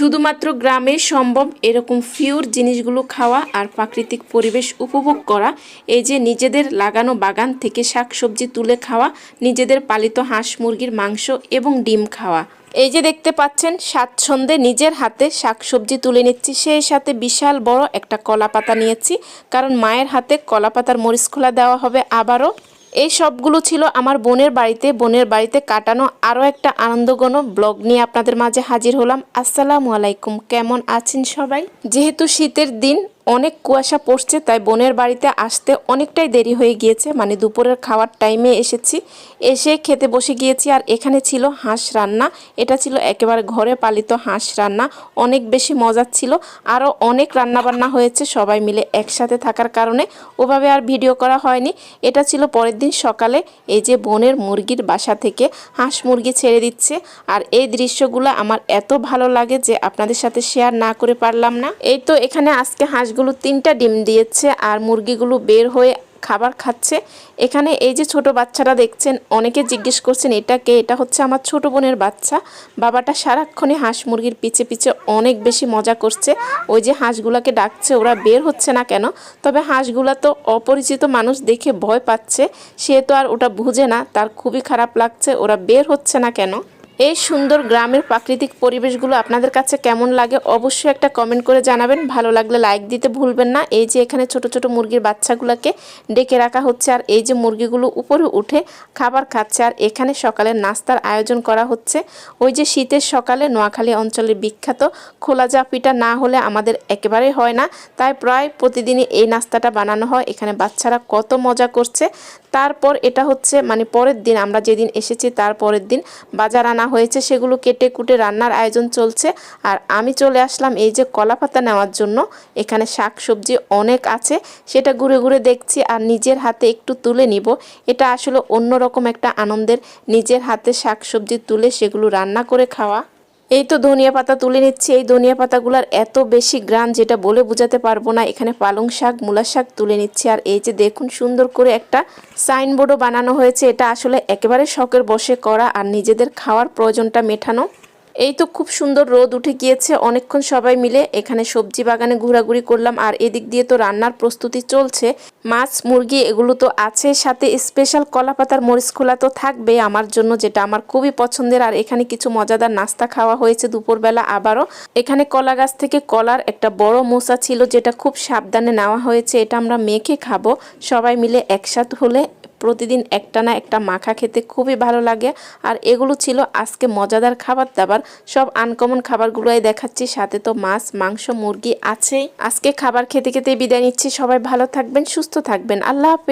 শুধুমাত্র গ্রামে সম্ভব এরকম ফিউর জিনিসগুলো খাওয়া আর প্রাকৃতিক পরিবেশ উপভোগ করা, এই যে নিজেদের লাগানো বাগান থেকে শাকসবজি তুলে খাওয়া, নিজেদের পালিত হাঁস মুরগির মাংস এবং ডিম খাওয়া। এই যে দেখতে পাচ্ছেন, স্বাচ্ছন্দ্যে নিজের হাতে শাকসবজি তুলে নিচ্ছি। সেই সাথে বিশাল বড় একটা কলা পাতা নিয়েছি, কারণ মায়ের হাতে কলা পাতার মরিচ খোলা দেওয়া হবে আবারও। এই সবগুলো ছিল আমার বোনের বাড়িতে। বোনের বাড়িতে কাটানো আরও একটা আনন্দঘন ব্লগ নিয়ে আপনাদের মাঝে হাজির হলাম। আসসালামু আলাইকুম। কেমন আছেন সবাই? যেহেতু শীতের দিন অনেক কুয়াশা পড়ছে, তাই বোনের বাড়িতে আসতে অনেকটাই দেরি হয়ে গিয়েছে। মানে দুপুরের খাওয়ার টাইমে এসেছি। এসে খেতে বসে গিয়েছি আর এখানে ছিল হাঁস রান্না। এটা ছিল একেবারে ঘরে পালিত হাঁস রান্না। অনেক বেশি মজার ছিল। আরও অনেক রান্না বান্না হয়েছে সবাই মিলে একসাথে থাকার কারণে। ওভাবে আর ভিডিও করা হয়নি। এটা ছিল পরের দিন সকালে। এই যে বোনের মুরগির বাসা থেকে হাঁস মুরগি ছেড়ে দিচ্ছে। আর এই দৃশ্যগুলো আমার এত ভালো লাগে যে আপনাদের সাথে শেয়ার না করে পারলাম না। এই তো এখানে আজকে হাঁসগুলো তিনটা ডিম দিয়েছে আর মুরগিগুলো বের হয়ে খাবার খাচ্ছে। এখানে এই যে ছোট বাচ্চারা দেখছেন, অনেকে জিজ্ঞেস করছেন, এটা কে? এটা হচ্ছে আমার ছোট বোনের বাচ্চা। বাবাটা সারাক্ষণে হাঁস মুরগির পিছে পিছে অনেক বেশি মজা করছে। ওই যে হাঁসগুলাকে ডাকছে, ওরা বের হচ্ছে না কেন? তবে হাঁসগুলা তো অপরিচিত মানুষ দেখে ভয় পাচ্ছে। সে তো আর ওটা বুঝে না, তার খুবই খারাপ লাগছে, ওরা বের হচ্ছে না কেন? এই সুন্দর গ্রামের প্রাকৃতিক পরিবেশগুলো আপনাদের কাছে কেমন লাগে অবশ্যই একটা কমেন্ট করে জানাবেন। ভালো লাগলে লাইক দিতে ভুলবেন না। এই যে এখানে ছোট ছোট মুরগির বাচ্চাগুলোকে ডেকে রাখা হচ্ছে আর এই যে মুরগিগুলো উপরে উঠে খাবার খাচ্ছে আর এখানে সকালে নাস্তার আয়োজন করা হচ্ছে। ওই যে শীতের সকালে নোয়াখালী অঞ্চলের বিখ্যাত খোলা জা পিঠা না হলে আমাদের একেবারেই হয় না। তাই প্রায় প্রতিদিনই এই নাস্তাটা বানানো হয়। এখানে বাচ্চারা কত মজা করছে। তারপর এটা হচ্ছে মানে পরের দিন আমরা যেদিন এসেছি তার পরের দিন বাজার আনা হয়েছে, সেগুলো কেটে কুটে রান্নার আয়োজন চলছে। আর আমি চলে আসলাম এই যে কলা পাতা নেওয়ার জন্য। এখানে শাক সবজি অনেক আছে, সেটা ঘুরে ঘুরে দেখছি আর নিজের হাতে একটু তুলে নিব। এটা আসলে অন্যরকম একটা আনন্দের, নিজের হাতে শাক সবজি তুলে সেগুলো রান্না করে খাওয়া। এই তো ধনিয়া পাতা তুলে নিচ্ছি। এই ধনিয়া পাতাগুলার এত বেশি গ্রান যেটা বলে বোঝাতে পারব না। এখানে পালং শাক, মূলা শাক তুলে নিচ্ছি। আর এই যে দেখুন সুন্দর করে একটা সাইনবোর্ডও বানানো হয়েছে। এটা আসলে একেবারে শখের বসে করা আর নিজেদের খাওয়ার প্রয়োজনটা মেটানো। এই তো খুব সুন্দর রোদ উঠে গিয়েছে, অনেকক্ষণ সবাই মিলে এখানে সবজি বাগানে ঘোরাঘুরি করলাম, আর এদিক দিয়ে তো রান্নার প্রস্তুতি চলছে। মাছ, মুরগি এগুলো তো আছে, সাথে স্পেশাল কলা পাতার মরিচ খোলা তো থাকবে আমার জন্য, যেটা আমার খুবই পছন্দের, আর এখানে কিছু মজাদার নাস্তা খাওয়া হয়েছে দুপুরবেলা আবারও। এখানে কলা গাছ থেকে কলার একটা বড় মোসা ছিল, যেটা খুব সাবধানে নেওয়া হয়েছে, এটা আমরা মেখে খাব, সবাই মিলে একসাথে হলে প্রতিদিন একটা না একটা মাখা খেতে খুবই ভালো লাগে। আর এগুলো ছিল আজকে মজাদার খাবার দাবার। সব আনকমন খাবারগুলোই দেখাচ্ছি। সাথে তো মাছ, মাংস, মুরগি আছেই। আজকে খাবার খেতে খেতে বিদায় নিচ্ছি। সবাই ভালো থাকবেন, সুস্থ থাকবেন। আল্লাহ হাফেজ।